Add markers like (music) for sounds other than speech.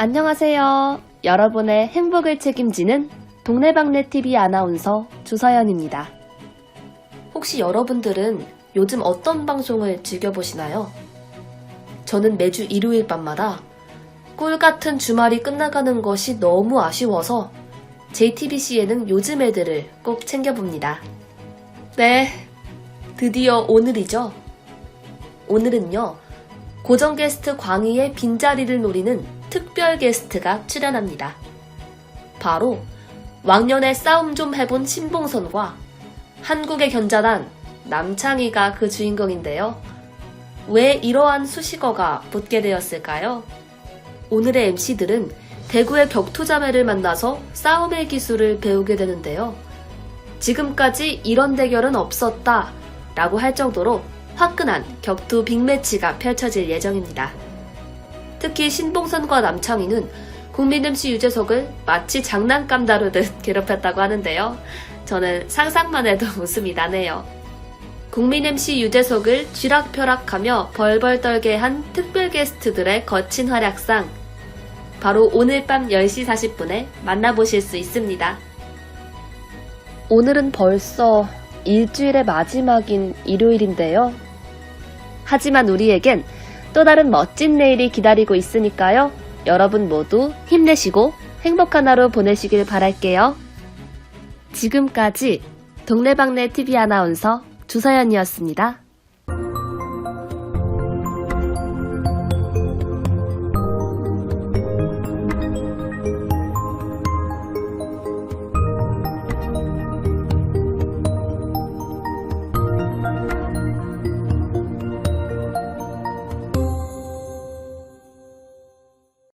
안녕하세요. 여러분의 행복을 책임지는 동네방네 TV 아나운서 주서연입니다. 혹시 여러분들은 요즘 어떤 방송을 즐겨보시나요? 저는 매주 일요일 밤마다 꿀 같은 주말이 끝나가는 것이 너무 아쉬워서 JTBC에는 요즘 애들을 꼭 챙겨봅니다. 네, 드디어 오늘이죠. 오늘은요, 고정 게스트 광희의 빈자리를 노리는 특별 게스트가 출연합니다. 바로 왕년에 싸움 좀 해본 신봉선과 한국의 견자단 남창희가 그 주인공인데요. 왜 이러한 수식어가 붙게 되었을까요? 오늘의 MC들은 대구의 격투자매를 만나서 싸움의 기술을 배우게 되는데요. 지금까지 이런 대결은 없었다 라고 할 정도로 화끈한 격투 빅매치가 펼쳐질 예정입니다. 특히 신봉선과 남창희는 국민 MC 유재석을 마치 장난감 다루듯 (laughs) 괴롭혔다고 하는데요. 저는 상상만 해도 (laughs) 웃음이 나네요. 국민 MC 유재석을 쥐락펴락하며 벌벌 떨게 한 특별 게스트들의 거친 활약상 바로 오늘 밤 10시 40분에 만나보실 수 있습니다. 오늘은 벌써 일주일의 마지막인 일요일인데요. 하지만 우리에겐 또 다른 멋진 내일이 기다리고 있으니까요. 여러분 모두 힘내시고 행복한 하루 보내시길 바랄게요. 지금까지 동네방네 TV 아나운서 주서연이었습니다.